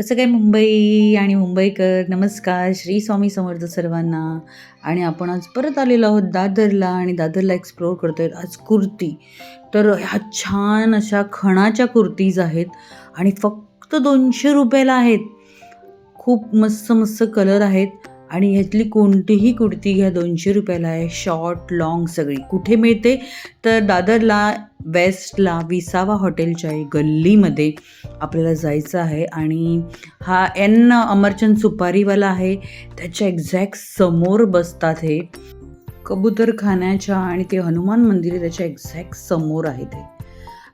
कसं काय मुंबई आणि मुंबईकर? नमस्कार श्री स्वामी समर्थ सर्वांना. आणि आपण आज परत आलेलो आहोत दादरला आणि दादरला एक्सप्लोअर करतो आहेत आज कुर्ती. तर ह्या छान अशा खणाच्या कुर्तीज आहेत आणि फक्त दोनशे रुपयाला आहेत. खूप मस्त मस्त कलर आहेत. आणि ह्यातली कोणतीही कुर्ती घ्या दोनशे रुपयाला आहे. शॉर्ट लॉंग सगळी. कुठे मिळते? तर दादरला वेस्टला विसावा हॉटेलच्या गल्लीमध्ये आपल्याला जायचं आहे. आणि हा एन अमरचंद सुपारीवाला आहे. त्याच्या एक्झॅक्ट समोर बसतात हे. कबूतरखान्याच्या आणि ते हनुमान मंदिर त्याच्या एक्झॅक्ट समोर आहे ते.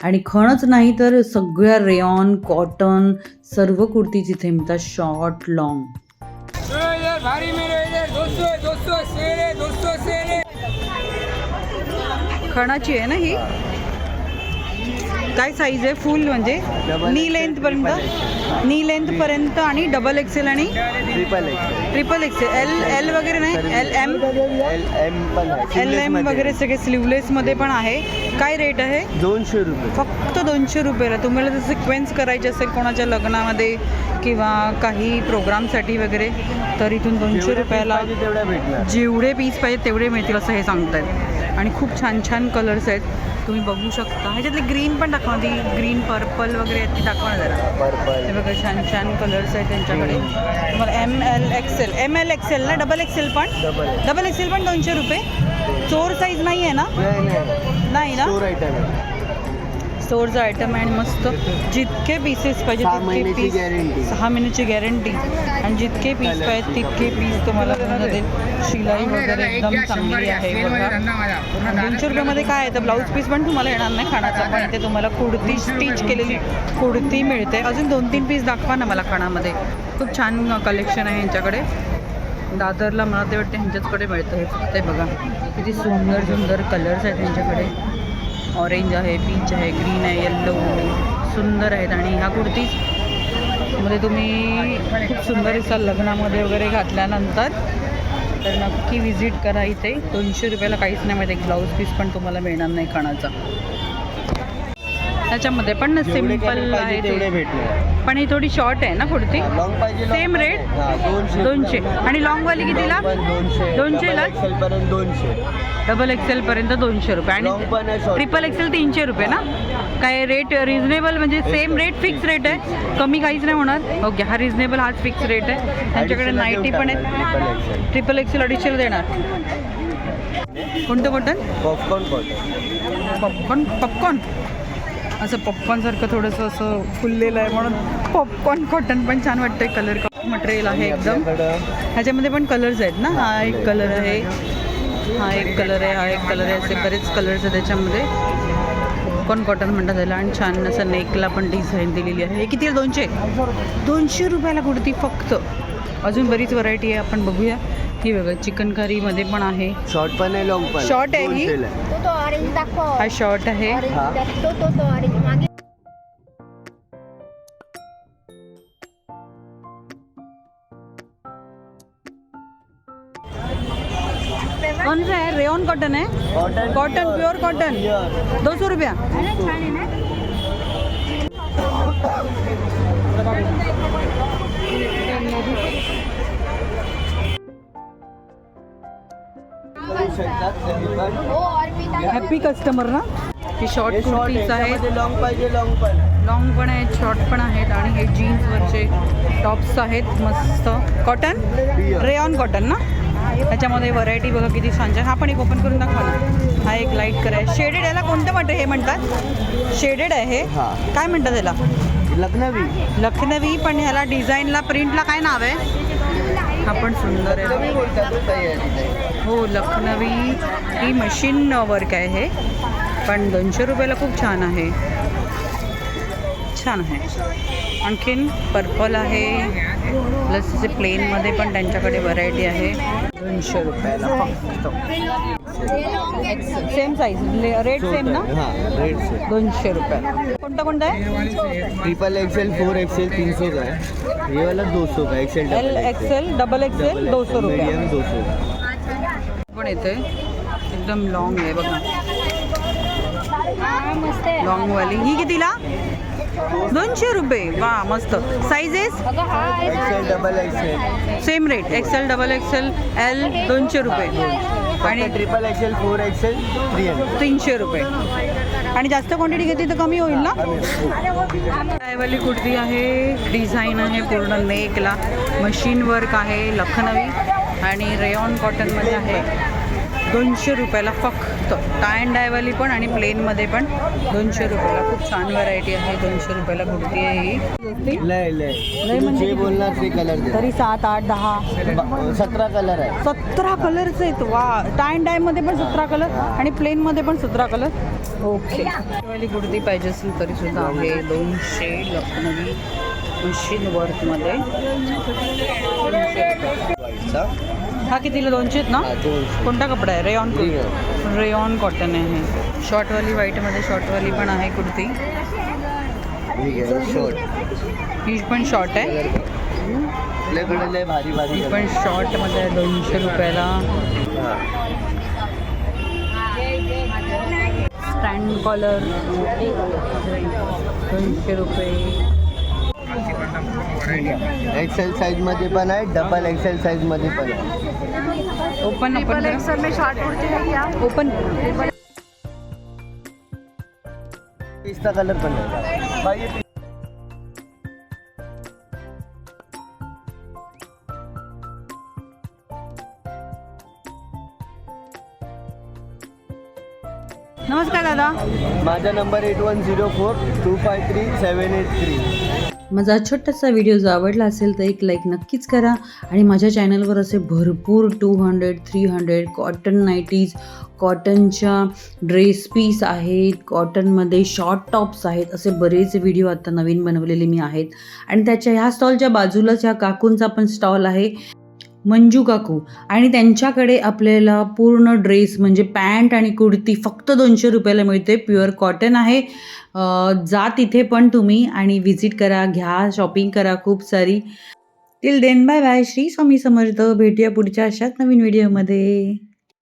आणि खणच नाही तर सगळ्या रेयॉन कॉटन सर्व कुर्ती तिथे मिळतात. शॉर्ट लॉंग भारी मेरे इधर दोस्तों दोस्तों शेरे दोस्तों शेरे खणाची आहे ना ही? काय साईज आहे? फुल म्हणजे? नी लेंथ पर्यंत? नी लेंथ पर्यंत आणि डबल एक्सेल आणि? Triple XL triple XL L L वगैरे नाही एल एम एल एम पण आहे. एल एम वगैरे. सगळे स्लीवलेसमध्ये पण आहे. काय रेट आहे? दोनशे रुपये. फक्त दोनशे रुपयाला. तुम्हाला जर सिक्वेन्स करायचे असेल कोणाच्या लग्नामध्ये किंवा काही प्रोग्रामसाठी वगैरे तर इथून दोनशे रुपयाला जेवढे पीस पाहिजे तेवढे मिळतील असं हे सांगतायत. आणि खूप छान छान कलर्स आहेत. तुम्ही बघू शकता. ह्याच्यातले ग्रीन पण दाखवा ती ग्रीन पर्पल वगैरे आहेत ती दाखवा ना जरा. हे पर्पल बघा छान छान कलर्स आहेत त्यांच्याकडे. तुम्हाला M L XL M L XL ना? डबल एक्सेल पण? डबल एक्सेल पण दोनशे रुपये? चोर साईज नाही आहे ना? नाही ना? स्टोअरचा आयटम आहे आणि मस्त जितके पीसेस पाहिजे सहा तितके महिन्याची पीस. सहा महिन्याची गॅरंटी आणि जितके पीस. पाहिजे तितके पीस तुम्हाला मिळून शिलाई वगैरे एकदम चांगली आहे. बघा. दोनशे रुपयामध्ये काय आहे? तर ब्लाऊज पीस पण तुम्हाला येणार नाही खाण्याचा पण इथे तुम्हाला कुर्ती स्टिच केलेली कुर्ती मिळते. अजून दोन तीन पीस दाखवा ना मला खाण्यामध्ये खूप छान कलेक्शन आहे यांच्याकडे. दादरला मला ते वाटते ह्यांच्याचकडे मिळतं हे फक्त हे बघा. किती सुंदर सुंदर कलर्स आहेत त्यांच्याकडे ऑरेंज आहे पीच आहे ग्रीन आहे येल्लो सुंदर आहेत. आणि ह्या कुर्तीजमध्ये तुम्ही खूप सुंदर दिसाल लग्नामध्ये वगैरे घातल्यानंतर. तर नक्की विजिट करा इथे. दोनशे रुपयाला काहीच नाही माहिती. ब्लाऊज पीस पण तुम्हाला मिळणार नाही खाण्याचा. त्याच्यामध्ये पण सिंपल आहे ते. पण ही थोडी शॉर्ट आहे ना कुर्ती? Long rate? हा, दोनशे. आणि कितीला? Long पण दोनशे दोनशेला? दोनशे. डबल एक्सेल पर्यंत दोनशे रुपये. लॉंग आणि आहे ट्रिपल एक्सेल तीनशे रुपये ना? काय रेट रिझनेबल म्हणजे सेम रेट फिक्स रेट आहे? कमी काहीच नाही होणार? ओके हा रिझनेबल हाच फिक्स रेट आहे. त्यांच्याकडे नाईटी पण XL. ट्रिपल एक्सेल अडीचशेला देणार. कोणतं कॉटन पॉपकॉर्न पॉपकॉर्न पॉपकॉर्न असं पॉपकॉर्नसारखं थोडंसं असं फुललेलं आहे म्हणून पॉपकॉर्न कॉटन पण छान वाटतंय कलर मटेरियल आहे एकदम. ह्याच्यामध्ये पण कलर्स आहेत ना? हा एक कलर आहे. हा एक कलर आहे हा एक कलर आहे. असे बरेच कलर्स आहेत त्याच्यामध्ये. कोण कॉटन म्हणतात त्याला. आणि छान असं नेकला पण डिझाईन दिलेली आहे. हे किती दोनशे? दोनशे रुपयाला कुर्ती फक्त. अजून बरीच व्हरायटी आहे. आपण बघूया. ही बघा चिकनकारीमध्ये पण आहे. शॉर्ट पण आहे लॉंग पण. Short आहे ही? ऑरेंज दाखव हा शॉर्ट आहे ऑरेंज हा. तो तो तो ऑरेंज मागे कौन सा है रेयन कॉटन है कॉटन कॉटन प्योर कॉटन. दो सौ रुपया. हॅपी कस्टमर ना? ही शॉर्ट हे short कुर्तीज आहे आहेत. लॉंग पाहिजे लॉंग पण. लॉंग पण आहेत शॉर्ट पण आहेत आणि हे जीन्सवरचे टॉप्स आहेत मस्त. कॉटन. रेयॉन कॉटन ना? त्याच्यामध्ये व्हरायटी बघा किती छान छान. हा पण एक ओपन करून दाखवा ना. हा एक लाइट कलर आहे शेडेड याला कोणतं म्हणतं हे म्हणतात? शेडेड आहे हे? हा. काय म्हणतात त्याला लखनवी. लखनवी पण ह्याला डिझाईनला प्रिंटला काय नाव आहे? हा पण सुंदर आहे. हो लखनवी ही मशीन वर्क आहे हे. पण दोनशे रुपयाला खूप छान आहे. छान आहे. आणखीन पर्पल आहे. प्लस असे प्लेनमध्ये पण त्यांच्याकडे व्हरायटी आहे. दोनशे रुपयाला फक्त. सेम साईज रेट सेम ना हा रेड से दोनशे रुपयाला कोणता कोणता आहे? ट्रिपल एक्सेल फोर एक्सेल तीन सौ का है ये वाला दो सौ का XL L XL double XL दो सौ रुपये. दो सौ पण येते एकदम लॉंग आहे बघा. लॉंग वाली. ही कितीला? दोनशे रुपये. वा मस्त. साईजेस हा double XL same rate XL double XL L दोनशे रुपये. आणि triple XL four XL three तीनशे रुपये. आणि जास्त क्वांटिटी घेतली तर कमी होईल ना? वाली कुर्ती आहे. डिझाईन आहे पूर्ण नेकला मशीन वर्क आहे लखनवी. आणि रेयॉन कॉटनमध्ये आहे. दोनशे रुपयाला फक्त. टाय अँड डायवाली पण आणि प्लेनमध्ये पण दोनशे रुपयाला. खूप छान व्हरायटी आहे. दोनशे रुपयाला कुर्ती आहे ही. लय लय. तू जे बोलणार ते कलर तरी सात आठ दहा. सतरा कलर आहे. सतरा कलरचे आहेत. वा. टाय अँड डायमध्ये पण सतरा कलर आणि प्लेनमध्ये पण सतरा कलर ओके वाली कुर्ती पाहिजे असेल तरी सुद्धा आहे. दोनशे लखनवी मशीन वर्कमध्ये हा कितीला? दोनशे आहेत ना. कोणता कपडा आहे? Rayon Rayon. रेयॉन. कॉटन आहे शॉर्टवाली व्हाईटमध्ये शॉर्टवाली पण आहे कुर्ती. शॉर्ट ही पण शॉर्ट आहे. आपल्याकडे लय भारी भारी पण शॉर्टमध्ये आहे दोनशे रुपयाला. स्टँड कॉलर दोनशे रुपये. एक्सेल साईजमध्ये पण आहे डबल एक्सेल साईजमध्ये पण आहे. ओपन ओपन ओपन पिस्ता कलर पण आहे. पाहिजे नमस्कार दादा. माझा number eight one zero four two five three seven eight three माझा छोटासा व्हिडिओ जर आवडला असेल तर एक लाईक नक्कीच करा. आणि माझ्या चॅनलवर असे भरपूर two hundred three hundred cotton nighties कॉटनच्या ड्रेस पीस आहेत कॉटनमध्ये शॉर्ट टॉप्स आहेत असे बरेच व्हिडिओ आता नवीन बनवलेले मी आहेत. आणि त्याच्या ह्या स्टॉलच्या बाजूलाच ह्या काकूंचा पण स्टॉल आहे. मंजू काकू. आणि त्यांच्याकडे आपल्याला पूर्ण ड्रेस म्हणजे पॅन्ट आणि कुर्ती फक्त दोनशे रुपयाला मिळते. प्युअर कॉटन आहे. जा तिथे पण तुम्ही आणि व्हिजिट करा घ्या शॉपिंग करा खूप सारी. Till then bye bye Shri Swami Samarth. भेटूया पुढच्या अशाच नवीन व्हिडिओमध्ये.